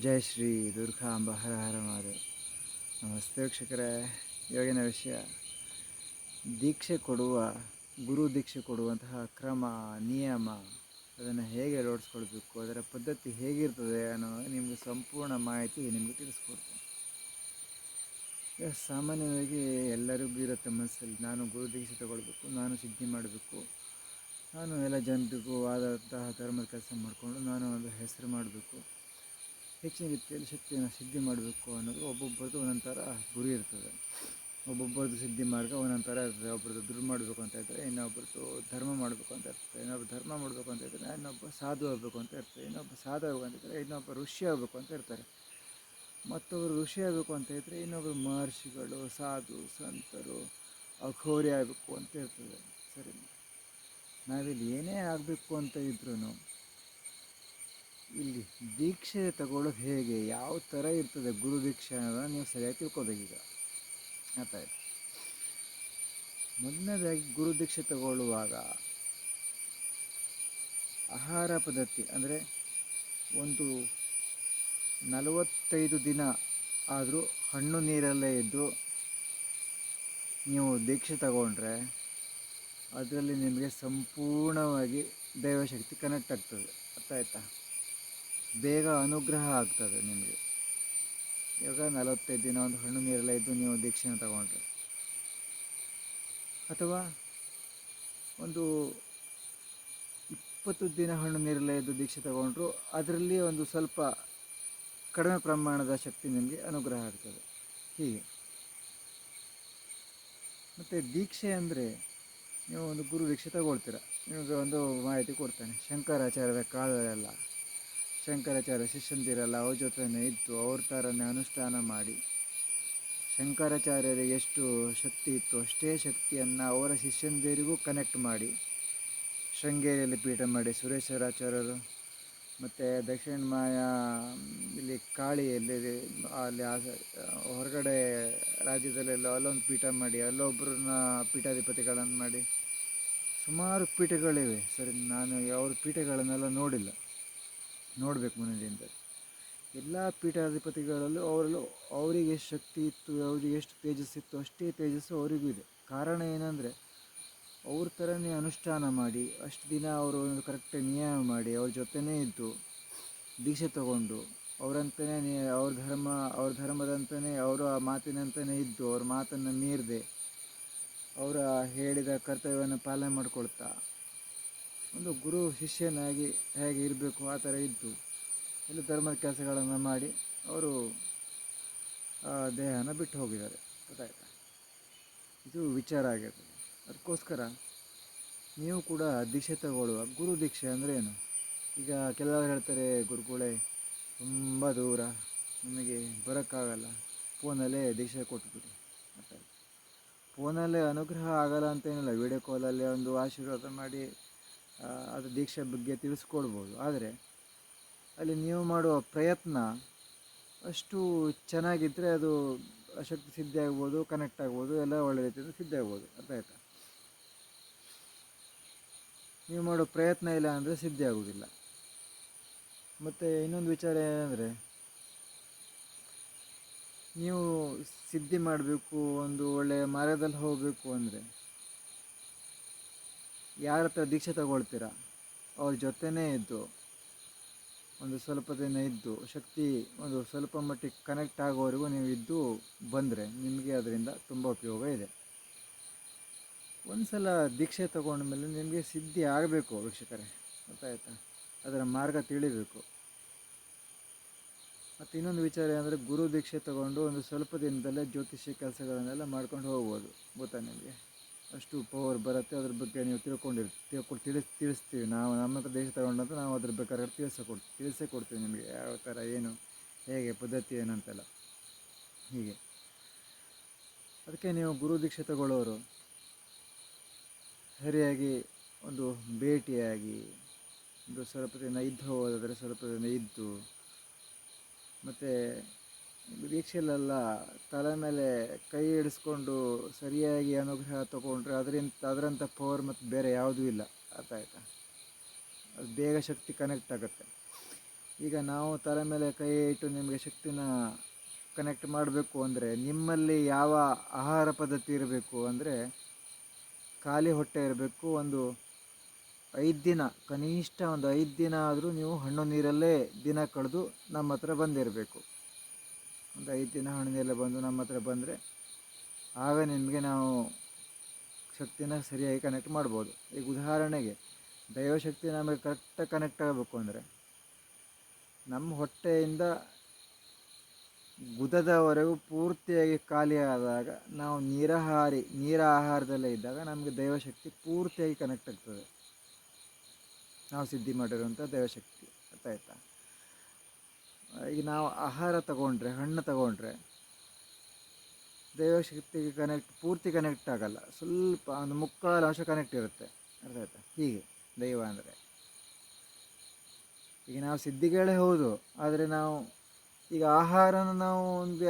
ಜೈ ಶ್ರೀ ದುರ್ಗಾಂಬ ಹರ ಹರ ಮಾಧವ ನಮಸ್ತೆ ವೀಕ್ಷಕರೇ. ಇವಾಗಿನ ವಿಷಯ, ದೀಕ್ಷೆ ಕೊಡುವ, ಗುರು ದೀಕ್ಷೆ ಕೊಡುವಂತಹ ಕ್ರಮ, ನಿಯಮ, ಅದನ್ನು ಹೇಗೆ ಅಳವಡಿಸ್ಕೊಳ್ಬೇಕು, ಅದರ ಪದ್ಧತಿ ಹೇಗಿರ್ತದೆ ಅನ್ನೋ ನಿಮಗೆ ಸಂಪೂರ್ಣ ಮಾಹಿತಿ ನಿಮಗೆ ತಿಳಿಸ್ಕೊಡ್ತೀನಿ. ಈಗ ಸಾಮಾನ್ಯವಾಗಿ ಎಲ್ಲರಿಗೂ ಇರುತ್ತೆ ಮನಸ್ಸಲ್ಲಿ, ನಾನು ಗುರು ದೀಕ್ಷೆ ತಗೊಳ್ಬೇಕು, ನಾನು ಸಿದ್ಧಿ ಮಾಡಬೇಕು, ನಾನು ಎಲ್ಲ ಜನರಿಗೂ ಆದಂತಹ ಧರ್ಮದ ಕೆಲಸ ಮಾಡಿಕೊಂಡು ನಾನು ಒಂದು ಹೆಸರು ಮಾಡಬೇಕು. ಹೆಚ್ಚಿನ ರೀತಿಯಲ್ಲಿ ಶಕ್ತಿಯನ್ನು ಸಿದ್ಧಿ ಮಾಡಬೇಕು ಅನ್ನೋದು ಒಬ್ಬೊಬ್ಬರದ್ದು ಒಂದೊಂದು ಥರ ಗುರಿ ಇರ್ತದೆ. ಒಬ್ಬೊಬ್ಬರದ್ದು ಸಿದ್ಧಿ ಮಾರ್ಗ ಒಂದೊಂದು ಥರ ಇರ್ತದೆ. ಒಬ್ಬರದ್ದು ದುಡ್ಡು ಮಾಡಬೇಕು ಅಂತ ಇದ್ದರೆ ಇನ್ನೊಬ್ಬರದ್ದು ಧರ್ಮ ಮಾಡಬೇಕು ಅಂತ ಇರ್ತದೆ. ಇನ್ನೊಬ್ಬ ಧರ್ಮ ಮಾಡಬೇಕು ಅಂತ ಇದ್ದರೆ ಇನ್ನೊಬ್ಬ ಸಾಧು ಆಗಬೇಕು ಅಂತ ಇರ್ತದೆ. ಇನ್ನೊಬ್ಬ ಸಾಧು ಆಗಬೇಕು ಅಂತ ಇದ್ದರೆ ಇನ್ನೊಬ್ಬ ಋಷಿ ಆಗಬೇಕು ಅಂತ ಇರ್ತಾರೆ. ಮತ್ತೊಬ್ಬರು ಋಷಿ ಆಗಬೇಕು ಅಂತ ಇದ್ದರೆ ಇನ್ನೊಬ್ಬರು ಮಹರ್ಷಿಗಳು, ಸಾಧು, ಸಂತರು, ಅಘೋರಿ ಆಗಬೇಕು ಅಂತ ಇರ್ತದೆ. ಸರಿ. ನಾವಿಲ್ಲಿ ಏನೇ ಆಗಬೇಕು ಅಂತ ಇದ್ರೂ ಇಲ್ಲಿ ದೀಕ್ಷೆ ತಗೊಳ್ಳೋದು ಹೇಗೆ? ಯಾವ ಥರ ಇರ್ತದೆ ಗುರು ದೀಕ್ಷೆ ಅನ್ನೋದನ್ನು ನೀವು ಸರಿಯಾಗಿ ತಿಳ್ಕೊಬೇಕೀಗ ಅರ್ಥ ಮೊದಲನೇದಾಗಿ ಗುರು ದೀಕ್ಷೆ ತಗೊಳ್ಳುವಾಗ ಆಹಾರ ಪದ್ಧತಿ ಅಂದರೆ ಒಂದು ನಲವತ್ತೈದು ದಿನ ಆದರೂ ಹಣ್ಣು ನೀರಲ್ಲೇ ಇದ್ದು ನೀವು ದೀಕ್ಷೆ ತಗೊಂಡ್ರೆ ಅದರಲ್ಲಿ ನಿಮಗೆ ಸಂಪೂರ್ಣವಾಗಿ ದೈವಶಕ್ತಿ ಕನೆಕ್ಟ್ ಆಗ್ತದೆ. ಅರ್ಥ ಆಯ್ತಾ? ಬೇಗ ಅನುಗ್ರಹ ಆಗ್ತದೆ ನಿಮಗೆ. ಇವಾಗ ನಲವತ್ತೈದು ದಿನ ಒಂದು ಹಣ್ಣು ನೀರೆಲ್ಲ ಇದ್ದು ನೀವು ದೀಕ್ಷೆನ ತಗೊಂಡ್ರೆ. ಅಥವಾ ಒಂದು ಇಪ್ಪತ್ತು ದಿನ ಹಣ್ಣು ನೀರೆಲ್ಲ ಇದ್ದು ದೀಕ್ಷೆ ತಗೊಂಡ್ರು ಅದರಲ್ಲಿ ಒಂದು ಸ್ವಲ್ಪ ಕಡಿಮೆ ಪ್ರಮಾಣದ ಶಕ್ತಿ ನಿಮಗೆ ಅನುಗ್ರಹ ಆಗ್ತದೆ. ಹೀಗೆ. ಮತ್ತು ದೀಕ್ಷೆ ಅಂದರೆ ನೀವು ಒಂದು ಗುರು ದೀಕ್ಷೆ ತಗೊಳ್ತೀರ. ನಿಮಗೆ ಒಂದು ಮಾಹಿತಿ ಕೊಡ್ತಾನೆ. ಶಂಕರಾಚಾರ್ಯರ ಕಾಲದಲ್ಲೆಲ್ಲ ಶಂಕರಾಚಾರ್ಯ ಶಿಷ್ಯಂದಿರಲ್ಲ ಅವ್ರ ಜೊತೆನೇ ಇದ್ದು ಅವ್ರ ಥರನೇ ಅನುಷ್ಠಾನ ಮಾಡಿ. ಶಂಕರಾಚಾರ್ಯರಿಗೆ ಎಷ್ಟು ಶಕ್ತಿ ಇತ್ತು ಅಷ್ಟೇ ಶಕ್ತಿಯನ್ನು ಅವರ ಶಿಷ್ಯಂದಿರಿಗೂ ಕನೆಕ್ಟ್ ಮಾಡಿ. ಶೃಂಗೇರಿಯಲ್ಲಿ ಪೀಠ ಮಾಡಿ ಸುರೇಶ್ವರಾಚಾರ್ಯರು. ಮತ್ತು ದಕ್ಷಿಣ ಮಾಯ, ಇಲ್ಲಿ ಕಾಳಿಯಲ್ಲಿ, ಅಲ್ಲಿ ಹೊರಗಡೆ ರಾಜ್ಯದಲ್ಲೆಲ್ಲ ಅಲ್ಲೊಂದು ಪೀಠ ಮಾಡಿ ಅಲ್ಲೊಬ್ಬರನ್ನ ಪೀಠಾಧಿಪತಿಗಳನ್ನು ಮಾಡಿ. ಸುಮಾರು ಪೀಠಗಳಿವೆ. ಸರಿ, ನಾನು ಯಾವ ಪೀಠಗಳನ್ನೆಲ್ಲ ನೋಡಿಲ್ಲ. ನೋಡಬೇಕು ಮುಂದಿನ ಎಲ್ಲ ಪೀಠಾಧಿಪತಿಗಳಲ್ಲೂ ಅವರಲ್ಲೂ ಅವರಿಗೆ ಎಷ್ಟು ಶಕ್ತಿ ಇತ್ತು, ಅವರಿಗೆ ಎಷ್ಟು ತೇಜಸ್ಸಿತ್ತು ಅಷ್ಟೇ ತೇಜಸ್ಸು ಅವರಿಗೂ ಇದೆ. ಕಾರಣ ಏನಂದರೆ, ಅವ್ರ ಥರನೇ ಅನುಷ್ಠಾನ ಮಾಡಿ, ಅಷ್ಟು ದಿನ ಅವರು ಒಂದು ಕರೆಕ್ಟ್ ನಿಯಮ ಮಾಡಿ, ಅವ್ರ ಜೊತೆನೇ ಇದ್ದು, ದೀಕ್ಷೆ ತಗೊಂಡು, ಅವರಂತನೇ ನಿ, ಅವ್ರ ಧರ್ಮ, ಅವ್ರ ಧರ್ಮದಂತನೇ, ಅವರ ಮಾತಿನಂತನೇ ಇದ್ದು, ಅವ್ರ ಮಾತನ್ನು ಮೀರದೆ, ಅವರ ಹೇಳಿದ ಕರ್ತವ್ಯವನ್ನು ಪಾಲನೆ ಮಾಡ್ಕೊಳ್ತಾ ಒಂದು ಗುರು ಶಿಷ್ಯನಾಗಿ ಹೇಗೆ ಇರಬೇಕು, ಆ ಥರ ಇದ್ದು ಎಲ್ಲ ಧರ್ಮದ ಕೆಲಸಗಳನ್ನು ಮಾಡಿ ಅವರು ದೇಹನ ಬಿಟ್ಟು ಹೋಗಿದ್ದಾರೆ. ಗೊತ್ತಾಯ್ತಾ? ಇದು ವಿಚಾರ ಆಗಿರ್ತದೆ. ಅದಕ್ಕೋಸ್ಕರ ನೀವು ಕೂಡ ದೀಕ್ಷೆ ತಗೊಳ್ಳುವ, ಗುರು ದೀಕ್ಷೆ ಅಂದರೆ ಏನು? ಈಗ ಕೆಲವರು ಹೇಳ್ತಾರೆ, ಗುರುಗಳೇ, ತುಂಬ ದೂರ, ನಿಮಗೆ ಬರೋಕ್ಕಾಗಲ್ಲ. ಫೋನಲ್ಲೇ ದೀಕ್ಷೆ ಕೊಟ್ಬಿಡಿ ಫೋನಲ್ಲೇ ಅನುಗ್ರಹ ಆಗಲ್ಲ ಅಂತೇನಿಲ್ಲ ವಿಡಿಯೋ ಕಾಲಲ್ಲೇ ಒಂದು ಆಶೀರ್ವಾದ ಮಾಡಿ ಅದು ದೀಕ್ಷೆ ಬಗ್ಗೆ ತಿಳಿಸ್ಕೊಡ್ಬೋದು. ಆದರೆ ಅಲ್ಲಿ ನೀವು ಮಾಡುವ ಪ್ರಯತ್ನ ಅಷ್ಟು ಚೆನ್ನಾಗಿದ್ದರೆ ಅದು ಶಕ್ತಿ ಸಿದ್ಧಿ ಆಗ್ಬೋದು ಕನೆಕ್ಟ್ ಆಗ್ಬೋದು, ಎಲ್ಲ ಒಳ್ಳೆ ರೀತಿಯಿಂದ ಸಿದ್ಧ ಆಗ್ಬೋದು. ಅರ್ಥ ಆಯ್ತಾ? ನೀವು ಮಾಡೋ ಪ್ರಯತ್ನ ಇಲ್ಲ ಅಂದರೆ ಸಿದ್ಧಿ ಆಗೋದಿಲ್ಲ ಮತ್ತು ಇನ್ನೊಂದು ವಿಚಾರ ಏನಂದರೆ, ನೀವು ಸಿದ್ಧಿ ಮಾಡಬೇಕು, ಒಂದು ಒಳ್ಳೆಯ ಮಾರ್ಗದಲ್ಲಿ ಹೋಗಬೇಕು ಅಂದರೆ ಯಾರ ಹತ್ರ ದೀಕ್ಷೆ ತಗೊಳ್ತೀರಾ? ಅವ್ರ ಜೊತೆನೇ ಇದ್ದು, ಒಂದು ಸ್ವಲ್ಪ ದಿನ ಇದ್ದು, ಶಕ್ತಿ ಒಂದು ಸ್ವಲ್ಪ ಮಟ್ಟಿಗೆ ಕನೆಕ್ಟ್ ಆಗೋವರೆಗೂ ನೀವು ಇದ್ದು ಬಂದರೆ ನಿಮಗೆ ಅದರಿಂದ ತುಂಬ ಉಪಯೋಗ ಇದೆ. ಒಂದು ಸಲ ದೀಕ್ಷೆ ತಗೊಂಡ ಮೇಲೆ ನಿಮಗೆ ಸಿದ್ಧಿ ಆಗಬೇಕು ವೀಕ್ಷಕರೇ, ಗೊತ್ತಾಯ್ತಾ? ಅದರ ಮಾರ್ಗ ತಿಳಿಬೇಕು. ಮತ್ತು ಇನ್ನೊಂದು ವಿಚಾರ ಏನಂದರೆ, ಗುರು ದೀಕ್ಷೆ ತಗೊಂಡು ಒಂದು ಸ್ವಲ್ಪ ದಿನದಲ್ಲೇ ಜ್ಯೋತಿಷ್ಯ ಕೆಲಸಗಳನ್ನೆಲ್ಲ ಮಾಡ್ಕೊಂಡು ಹೋಗ್ಬೋದು, ಗೊತ್ತಾ ನಿಮಗೆ? ಅಷ್ಟು ಪವರ್ ಬರುತ್ತೆ, ಅದ್ರ ಬಗ್ಗೆ ನೀವು ತಿಳ್ಕೊಂಡಿರ್ ತಿಳ್ಕೊಂಡು ತಿಳಿಸ್ ತಿಳಿಸ್ತೀವಿ. ನಾವು ನಮ್ಮ ಹತ್ರ ದೇಶ ತಗೊಂಡಂತ ನಾವು ಅದ್ರ ಬೇಕಾದ್ರೆ ತಿಳಿಸ ತಿಳಿಸೇ ಕೊಡ್ತೀವಿ ನಿಮಗೆ. ಯಾವ ಥರ ಏನು, ಹೇಗೆ, ಪದ್ಧತಿ ಏನಂತೆಲ್ಲ ಹೀಗೆ. ಅದಕ್ಕೆ ನೀವು ಗುರು ದೀಕ್ಷೆ ತಗೊಳ್ಳೋರು, ಸರಿಯಾಗಿ ಒಂದು ಭೇಟಿಯಾಗಿ, ಒಂದು ಸ್ವಲ್ಪ ದಿನ ಇದ್ದು ಹೋದರೆ ಸ್ವಲ್ಪ ದಿನ ಇದ್ದು, ಮತ್ತು ದೀಕ್ಷೆಯಲ್ಲೆಲ್ಲ ತಲೆ ಮೇಲೆ ಕೈ ಇಡಿಸ್ಕೊಂಡು ಸರಿಯಾಗಿ ಅನುಗ್ರಹ ತಗೊಂಡ್ರೆ ಅದರಿಂದ ಅದರಂಥ ಪವರ್ ಮತ್ತು ಬೇರೆ ಯಾವುದೂ ಇಲ್ಲ. ಅರ್ಥ ಆಯಿತಾ? ಅದು ಬೇಗ ಶಕ್ತಿ ಕನೆಕ್ಟ್ ಆಗುತ್ತೆ. ಈಗ ನಾವು ತಲೆ ಮೇಲೆ ಕೈ ಇಟ್ಟು ನಿಮಗೆ ಶಕ್ತಿನ ಕನೆಕ್ಟ್ ಮಾಡಬೇಕು ಅಂದರೆ ನಿಮ್ಮಲ್ಲಿ ಯಾವ ಆಹಾರ ಪದ್ಧತಿ ಇರಬೇಕು ಅಂದರೆ ಖಾಲಿ ಹೊಟ್ಟೆ ಇರಬೇಕು, ಒಂದು ಐದು ದಿನ, ಕನಿಷ್ಠ ಒಂದು ಐದು ದಿನ ಆದರೂ ನೀವು ಹಣ್ಣು ನೀರಲ್ಲೇ ದಿನ ಕಳೆದು ನಮ್ಮ ಹತ್ರ ಬಂದಿರಬೇಕು. ಒಂದು ಐದು ದಿನ ಹಣ್ಣೆಲ್ಲ ಬಂದು ನಮ್ಮ ಹತ್ರ ಬಂದರೆ ಆಗ ನಿಮಗೆ ನಾವು ಶಕ್ತಿನ ಸರಿಯಾಗಿ ಕನೆಕ್ಟ್ ಮಾಡ್ಬೋದು. ಈಗ ಉದಾಹರಣೆಗೆ ದೈವಶಕ್ತಿ ನಮಗೆ ಕರೆಕ್ಟಾಗಿ ಕನೆಕ್ಟ್ ಆಗಬೇಕು ಅಂದರೆ ನಮ್ಮ ಹೊಟ್ಟೆಯಿಂದ ಗುದದವರೆಗೂ ಪೂರ್ತಿಯಾಗಿ ಖಾಲಿ ಆದಾಗ ನಾವು ನೀರಹಾರಿ ನೀರ ಆಹಾರದಲ್ಲೇ ಇದ್ದಾಗ ನಮಗೆ ದೈವಶಕ್ತಿ ಪೂರ್ತಿಯಾಗಿ ಕನೆಕ್ಟ್ ಆಗ್ತದೆ. ನಾವು ಸಿದ್ಧಿ ಮಾಡಿರುವಂಥ ದೈವಶಕ್ತಿ ಅರ್ಥ ಆಯ್ತಾ ಈಗ ನಾವು ಆಹಾರ ತಗೊಂಡ್ರೆ, ಹಣ್ಣು ತಗೊಂಡ್ರೆ ದೈವಶಕ್ತಿಗೆ ಕನೆಕ್ಟ್ ಪೂರ್ತಿ ಕನೆಕ್ಟ್ ಆಗಲ್ಲ. ಸ್ವಲ್ಪ ಒಂದು ಮುಕ್ಕಾಲು ಅಂಶ ಕನೆಕ್ಟ್ ಇರುತ್ತೆ. ಅರ್ಥ ಆಯ್ತಾ? ಹೀಗೆ ದೈವ ಅಂದರೆ. ಈಗ ನಾವು ಸಿದ್ಧಿಗಳೇ ಹೌದು, ಆದರೆ ನಾವು ಈಗ ಆಹಾರನ ನಾವು ಒಂದು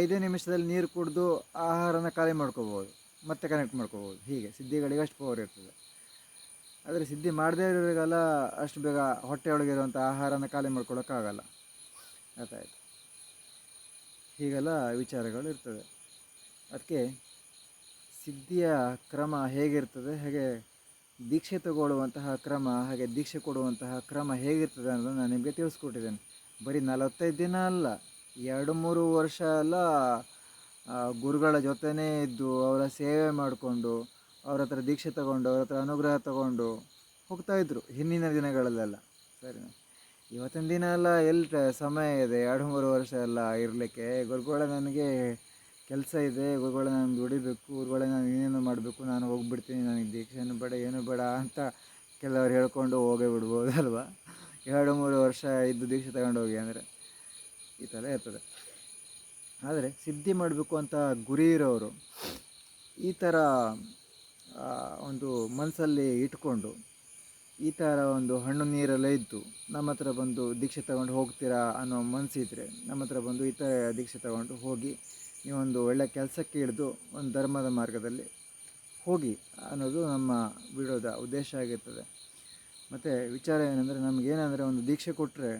ಐದೇ ನಿಮಿಷದಲ್ಲಿ ನೀರು ಕುಡಿದು ಆಹಾರನ ಖಾಲಿ ಮಾಡ್ಕೋಬೋದು ಮತ್ತೆ ಕನೆಕ್ಟ್ ಮಾಡ್ಕೋಬೋದು ಹೀಗೆ ಸಿದ್ಧಿಗಳಿಗೆ ಅಷ್ಟು ಪವರ್ ಇರ್ತದೆ. ಆದರೆ ಸಿದ್ಧಿ ಮಾಡದೇ ಇರೋರಿಗೆಲ್ಲ ಅಷ್ಟು ಬೇಗ ಹೊಟ್ಟೆಯೊಳಗಿರುವಂಥ ಆಹಾರನ ಖಾಲಿ ಮಾಡ್ಕೊಳ್ಳೋಕ್ಕಾಗಲ್ಲ ಆಯ್ತು. ಹೀಗೆಲ್ಲ ವಿಚಾರಗಳು ಇರ್ತದೆ ಅದಕ್ಕೆ ಸಿದ್ಧಿಯ ಕ್ರಮ ಹೇಗಿರ್ತದೆ, ಹಾಗೆ ದೀಕ್ಷೆ ತಗೊಳ್ಳುವಂತಹ ಕ್ರಮ, ಹಾಗೆ ದೀಕ್ಷೆ ಕೊಡುವಂತಹ ಕ್ರಮ ಹೇಗಿರ್ತದೆ ಅನ್ನೋದನ್ನು ನಾನು ನಿಮಗೆ ತಿಳಿಸ್ಕೊಟ್ಟಿದ್ದೇನೆ. ಬರೀ ನಲವತ್ತೈದು ದಿನ ಅಲ್ಲ, ಎರಡು ಮೂರು ವರ್ಷ ಎಲ್ಲ ಗುರುಗಳ ಜೊತೆನೇ ಇದ್ದು, ಅವರ ಸೇವೆ ಮಾಡಿಕೊಂಡು, ಅವ್ರ ಹತ್ರ ದೀಕ್ಷೆ ತಗೊಂಡು, ಅವ್ರ ಹತ್ರ ಅನುಗ್ರಹ ತಗೊಂಡು ಹೋಗ್ತಾಯಿದ್ರು ಹಿಂದಿನ ದಿನಗಳಲ್ಲೆಲ್ಲ. ಸರಿನಾ? ಇವತ್ತಿನ ದಿನ ಎಲ್ಲ ಎಲ್ಲಿ ಸಮಯ ಇದೆ? ಎರಡು, ಮೂರು ವರ್ಷ ಎಲ್ಲ ಇರಲಿಕ್ಕೆ. ಗುರುಗಳ, ನನಗೆ ಕೆಲಸ ಇದೆ. ಗುರುಗಳ, ನಾನು ದುಡಿಬೇಕು. ಗುರುಗಳ, ನಾನು ಏನೇನು ಮಾಡಬೇಕು. ನಾನು ಹೋಗ್ಬಿಡ್ತೀನಿ. ನನಗೆ ದೀಕ್ಷೆನೂ ಬೇಡ, ಏನು ಬೇಡ ಅಂತ ಕೆಲವರು ಹೇಳ್ಕೊಂಡು ಹೋಗೇ ಬಿಡ್ಬೋದು ಅಲ್ವಾ? ಎರಡು, ಮೂರು ವರ್ಷ ಇದ್ದು ದೀಕ್ಷೆ ತಗೊಂಡು ಹೋಗಿ ಅಂದರೆ ಈ ಥರ ಇರ್ತದೆ. ಆದರೆ ಸಿದ್ಧಿ ಮಾಡಬೇಕು ಅಂತ ಗುರಿ ಇರೋರು ಈ ಥರ ಒಂದು ಮನಸ್ಸಲ್ಲಿ ಇಟ್ಕೊಂಡು ಈ ಥರ ಒಂದು ಹಣ್ಣು ನೀರೆಲ್ಲ ಇತ್ತು ನಮ್ಮ ಹತ್ರ ಬಂದು ದೀಕ್ಷೆ ತಗೊಂಡು ಹೋಗ್ತೀರಾ ಅನ್ನೋ ಮನಸ್ಸಿದ್ರೆ ನಮ್ಮ ಹತ್ರ ಬಂದು ಈ ಥರ ದೀಕ್ಷೆ ತಗೊಂಡು ಹೋಗಿ ನೀವೊಂದು ಒಳ್ಳೆ ಕೆಲಸಕ್ಕೆ ಹಿಡಿದು ಒಂದು ಧರ್ಮದ ಮಾರ್ಗದಲ್ಲಿ ಹೋಗಿ ಅನ್ನೋದು ನಮ್ಮ ವಿಡಿಯೋದ ಉದ್ದೇಶ ಆಗಿರ್ತದೆ. ಮತ್ತು ವಿಚಾರ ಏನಂದರೆ ನಮಗೇನೆಂದರೆ ಒಂದು ದೀಕ್ಷೆ ಕೊಟ್ಟರೆ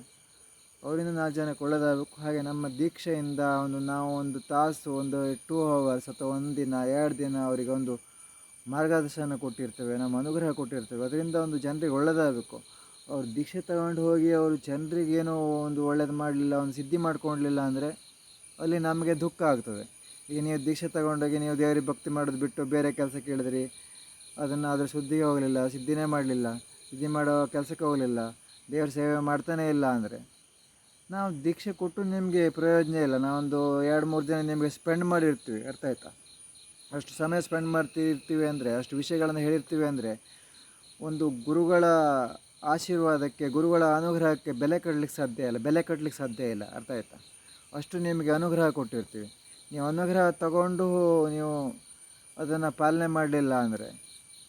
ಅವರಿಂದ ನಾಲ್ಕು ಜನಕ್ಕೆ ಒಳ್ಳೆಯದಾಗಬೇಕು ಹಾಗೆ ನಮ್ಮ ದೀಕ್ಷೆಯಿಂದ ಒಂದು ನಾವು ಒಂದು ತಾಸು, ಒಂದು ಟೂ ಅವರ್ಸ್ ಅಥವಾ ಒಂದು ದಿನ, ಎರಡು ದಿನ ಅವರಿಗೆ ಒಂದು ಮಾರ್ಗದರ್ಶನ ಕೊಟ್ಟಿರ್ತೇವೆ, ನಮ್ಮ ಅನುಗ್ರಹ ಕೊಟ್ಟಿರ್ತೇವೆ. ಅದರಿಂದ ಒಂದು ಜನರಿಗೆ ಒಳ್ಳೆಯದಾಗಬೇಕು ಅವ್ರು ದೀಕ್ಷೆ ತಗೊಂಡು ಹೋಗಿ ಅವರು ಜನರಿಗೇನೋ ಒಂದು ಒಳ್ಳೇದು ಮಾಡಲಿಲ್ಲ, ಒಂದು ಸಿದ್ಧಿ ಮಾಡ್ಕೊಳ್ಲಿಲ್ಲ ಅಂದರೆ ಅಲ್ಲಿ ನಮಗೆ ದುಃಖ ಆಗ್ತದೆ. ಈಗ ನೀವು ದೀಕ್ಷೆ ತಗೊಂಡೋಗಿ ನೀವು ದೇವರಿಗೆ ಭಕ್ತಿ ಮಾಡೋದು ಬಿಟ್ಟು ಬೇರೆ ಕೆಲಸ ಕೇಳಿದ್ರಿ ಅದನ್ನು ಅದರ ಸುದ್ದಿಗೆ ಹೋಗಲಿಲ್ಲ, ಸಿದ್ಧಿನೇ ಮಾಡಲಿಲ್ಲ, ಸಿದ್ಧಿ ಮಾಡೋ ಕೆಲಸಕ್ಕೆ ಹೋಗಲಿಲ್ಲ, ದೇವ್ರ ಸೇವೆ ಮಾಡ್ತಾನೇ ಇಲ್ಲ ಅಂದರೆ ನಾವು ದೀಕ್ಷೆ ಕೊಟ್ಟು ನಿಮಗೆ ಪ್ರಯೋಜನ ಇಲ್ಲ. ನಾವೊಂದು ಎರಡು ಮೂರು ದಿನ ನಿಮಗೆ ಸ್ಪೆಂಡ್ ಮಾಡಿರ್ತೀವಿ, ಅರ್ಥ ಆಯ್ತಾ? ಅಷ್ಟು ಸಮಯ ಸ್ಪೆಂಡ್ ಮಾಡ್ತಿರ್ತೀವಿ ಅಂದರೆ, ಅಷ್ಟು ವಿಷಯಗಳನ್ನು ಹೇಳಿರ್ತೀವಿ ಅಂದರೆ, ಒಂದು ಗುರುಗಳ ಆಶೀರ್ವಾದಕ್ಕೆ, ಗುರುಗಳ ಅನುಗ್ರಹಕ್ಕೆ ಬೆಲೆ ಕಟ್ಟಲಿಕ್ಕೆ ಸಾಧ್ಯ ಇಲ್ಲ, ಬೆಲೆ ಕಟ್ಟಲಿಕ್ಕೆ ಸಾಧ್ಯ ಇಲ್ಲ. ಅರ್ಥ ಆಯ್ತಾ? ಅಷ್ಟು ನಿಮಗೆ ಅನುಗ್ರಹ ಕೊಟ್ಟಿರ್ತೀವಿ. ನೀವು ಅನುಗ್ರಹ ತಗೊಂಡು ನೀವು ಅದನ್ನು ಪಾಲನೆ ಮಾಡಲಿಲ್ಲ ಅಂದರೆ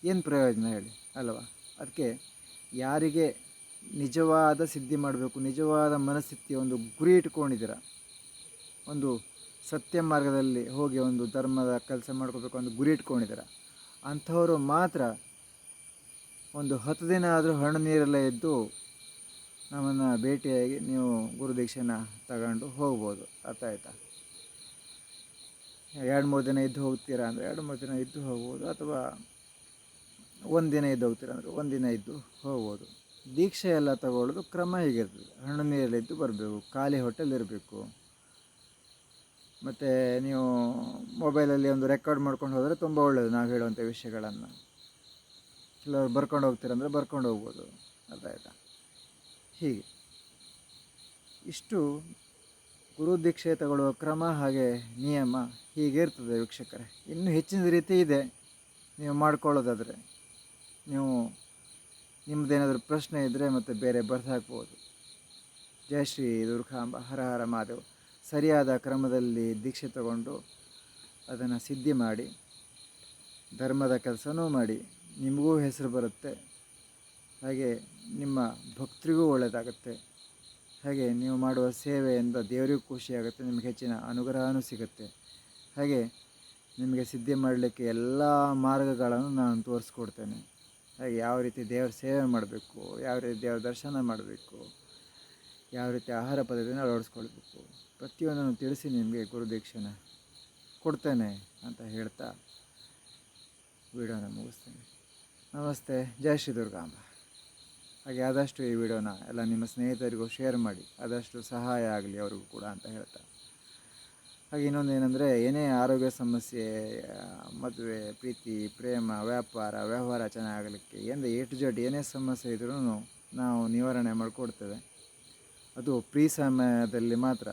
ಏನು ಪ್ರಯೋಜನ ಹೇಳಿ, ಅಲ್ವಾ? ಅದಕ್ಕೆ ಯಾರಿಗೆ ನಿಜವಾದ ಸಿದ್ಧಿ ಮಾಡಬೇಕು, ನಿಜವಾದ ಮನಸ್ಥಿತಿ ಒಂದು ಗುರಿ ಇಟ್ಕೊಂಡಿದ್ದೀರ? ಒಂದು ಸತ್ಯ ಮಾರ್ಗದಲ್ಲಿ ಹೋಗಿ ಒಂದು ಧರ್ಮದ ಕೆಲಸ ಮಾಡ್ಕೋಬೇಕು ಒಂದು ಗುರಿ ಇಟ್ಕೊಂಡಿದ್ದಾರೆ. ಅಂಥವರು ಮಾತ್ರ ಒಂದು ಹತ್ತು ದಿನ ಆದರೂ ಹಣ್ಣು ನೀರಲ್ಲೇ ಇದ್ದು ನಮ್ಮನ್ನು ಭೇಟಿಯಾಗಿ ನೀವು ಗುರು ದೀಕ್ಷೆನ ತಗೊಂಡು ಹೋಗ್ಬೋದು. ಅರ್ಥ ಆಯಿತಾ? ಎರಡು ಮೂರು ದಿನ ಇದ್ದು ಹೋಗ್ತೀರಾ ಅಂದರೆ ಎರಡು ಮೂರು ದಿನ ಇದ್ದು ಹೋಗ್ಬೋದು ಅಥವಾ ಒಂದು ದಿನ ಇದ್ದು ಹೋಗ್ತೀರಾ ಅಂದರೆ ಒಂದು ದಿನ ಇದ್ದು ಹೋಗ್ಬೋದು. ದೀಕ್ಷೆ ಎಲ್ಲ ತಗೊಳ್ಳೋದು ಕ್ರಮ ಹೀಗಿರ್ತದೆ. ಹಣ್ಣು ನೀರಲ್ಲಿದ್ದು ಬರಬೇಕು, ಖಾಲಿ ಹೊಟ್ಟೆಲಿರಬೇಕು ಮತ್ತು ನೀವು ಮೊಬೈಲಲ್ಲಿ ಒಂದು ರೆಕಾರ್ಡ್ ಮಾಡ್ಕೊಂಡು ಹೋದರೆ ತುಂಬ ಒಳ್ಳೆಯದು ನಾವು ಹೇಳುವಂಥ ವಿಷಯಗಳನ್ನು. ಕೆಲವರು ಬರ್ಕೊಂಡು ಹೋಗ್ತೀರಂದರೆ ಬರ್ಕೊಂಡು ಹೋಗ್ಬೋದು. ಅರ್ಥ ಆಯಿತಾ? ಹೀಗೆ. ಇಷ್ಟು ಗುರು ದೀಕ್ಷೆ ತಗೊಳ್ಳುವ ಕ್ರಮ ಹಾಗೆ ನಿಯಮ ಹೀಗೆ ಇರ್ತದೆ ವೀಕ್ಷಕರೇ. ಇನ್ನೂ ಹೆಚ್ಚಿನ ರೀತಿ ಇದೆ. ನೀವು ಮಾಡ್ಕೊಳ್ಳೋದಾದರೆ, ನೀವು ನಿಮ್ಮದೇನಾದರೂ ಪ್ರಶ್ನೆ ಇದ್ದರೆ ಮತ್ತು ಬೇರೆ ಬರ್ದು ಹಾಕ್ಬೋದು ಜಯ ಶ್ರೀ ದುರ್ಗಾಂಬ. ಹರ ಹರ ಮಹಾದೇವ್. ಸರಿಯಾದ ಕ್ರಮದಲ್ಲಿ ದೀಕ್ಷೆ ತಗೊಂಡು ಅದನ್ನು ಸಿದ್ಧಿ ಮಾಡಿ, ಧರ್ಮದ ಕೆಲಸನೂ ಮಾಡಿ, ನಿಮಗೂ ಹೆಸರು ಬರುತ್ತೆ, ಹಾಗೆ ನಿಮ್ಮ ಭಕ್ತರಿಗೂ ಒಳ್ಳೆಯದಾಗುತ್ತೆ, ಹಾಗೆ ನೀವು ಮಾಡುವ ಸೇವೆಯಿಂದ ದೇವರಿಗೂ ಖುಷಿಯಾಗುತ್ತೆ, ನಿಮಗೆ ಹೆಚ್ಚಿನ ಅನುಗ್ರಹವೂ ಸಿಗುತ್ತೆ. ಹಾಗೆ ನಿಮಗೆ ಸಿದ್ಧಿ ಮಾಡಲಿಕ್ಕೆ ಎಲ್ಲ ಮಾರ್ಗಗಳನ್ನು ನಾನು ತೋರಿಸ್ಕೊಡ್ತೇನೆ. ಹಾಗೆ ಯಾವ ರೀತಿ ದೇವರ ಸೇವೆ ಮಾಡಬೇಕು, ಯಾವ ರೀತಿ ದೇವ್ರ ದರ್ಶನ ಮಾಡಬೇಕು, ಯಾವ ರೀತಿ ಆಹಾರ ಪದ್ಧತಿಯನ್ನು ಅಳವಡಿಸ್ಕೊಳ್ಬೇಕು. ಪ್ರತಿಯೊಂದನ್ನು ತಿಳಿಸಿ ನಿಮಗೆ ಗುರುದೀಕ್ಷೆನ ಕೊಡ್ತೇನೆ ಅಂತ ಹೇಳ್ತಾ ವಿಡಿಯೋನ ಮುಗಿಸ್ತೇನೆ. ನಮಸ್ತೆ, ಜೈ ಶ್ರೀ ದುರ್ಗಾಂಬ. ಹಾಗೆ ಆದಷ್ಟು ಈ ವಿಡಿಯೋನ ಎಲ್ಲ ನಿಮ್ಮ ಸ್ನೇಹಿತರಿಗೂ ಶೇರ್ ಮಾಡಿ, ಆದಷ್ಟು ಸಹಾಯ ಆಗಲಿ ಅವ್ರಿಗೂ ಕೂಡ ಅಂತ ಹೇಳ್ತಾ. ಹಾಗೆ ಇನ್ನೊಂದು ಏನಂದರೆ, ಏನೇ ಆರೋಗ್ಯ ಸಮಸ್ಯೆ, ಮದುವೆ, ಪ್ರೀತಿ, ಪ್ರೇಮ, ವ್ಯಾಪಾರ, ವ್ಯವಹಾರ ಚೆನ್ನಾಗಲಿಕ್ಕೆ, ಏನು ಎ ಟು ಏನೇ ಸಮಸ್ಯೆ ಇದ್ರೂ ನಾವು ನಿವಾರಣೆ ಮಾಡಿಕೊಡ್ತೇವೆ. ಅದು ಪ್ರೀ ಸಮಯದಲ್ಲಿ ಮಾತ್ರ.